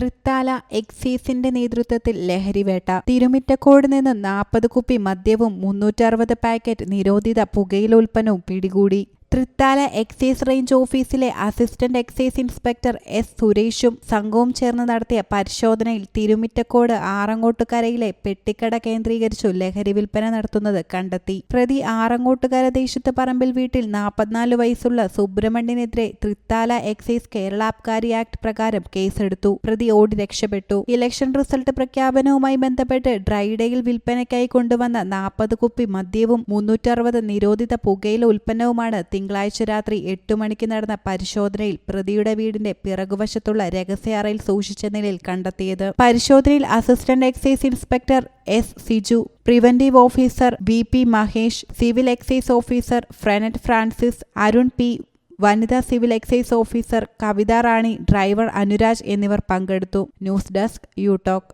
തൃത്താല എക്സൈസിന്റെ നേതൃത്വത്തിൽ ലഹരിവേട്ട. തിരുമിറ്റക്കോട് നിന്ന് നാൽപ്പത് കുപ്പി മദ്യവും മുന്നൂറ്ററുപത് പാക്കറ്റ് നിരോധിത പുകയില ഉൽപ്പന്നവും പിടികൂടി. തൃത്താല എക്സൈസ് റേഞ്ച് ഓഫീസിലെ അസിസ്റ്റന്റ് എക്സൈസ് ഇൻസ്പെക്ടർ എസ് സുരേഷും സംഘവും ചേർന്ന് നടത്തിയ പരിശോധനയിൽ തിരുമിറ്റക്കോട് ആറങ്ങോട്ടുകരയിലെ പെട്ടിക്കട കേന്ദ്രീകരിച്ചു ലഹരി വിൽപ്പന നടത്തുന്നത് കണ്ടെത്തി. പ്രതി ആറങ്ങോട്ടുകര ദേശത്ത് പറമ്പിൽ വീട്ടിൽ നാൽപ്പത്തിനാല് വയസ്സുള്ള സുബ്രഹ്മണ്യനെതിരെ തൃത്താല എക്സൈസ് കേരള അബ്കാരി ആക്ട് പ്രകാരം കേസെടുത്തു. പ്രതി ഓടി രക്ഷപ്പെട്ടു. ഇലക്ഷൻ റിസൾട്ട് പ്രഖ്യാപനവുമായി ബന്ധപ്പെട്ട് ഡ്രൈഡേയിൽ വിൽപ്പനയ്ക്കായി കൊണ്ടുവന്ന നാൽപ്പത് കുപ്പി മദ്യവും മുന്നൂറ്ററുപത് നിരോധിത പുകയില ഉൽപ്പന്നവുമാണ് തിങ്കളാഴ്ച രാത്രി എട്ട് മണിക്ക് നടന്ന പരിശോധനയിൽ പ്രതിയുടെ വീടിന്റെ പിറകുവശത്തുള്ള രഹസ്യ അറയിൽ സൂക്ഷിച്ച നിലയിൽ കണ്ടെത്തിയത്. പരിശോധനയിൽ assistant excise inspector S Siju preventive officer V P Mahesh civil excise officer ഫ്രനറ്റ് Francis Arun P വനിതാ civil excise officer Kavitha Rani driver Anuraj എന്നിവർ പങ്കെടുത്തു. News desk you talk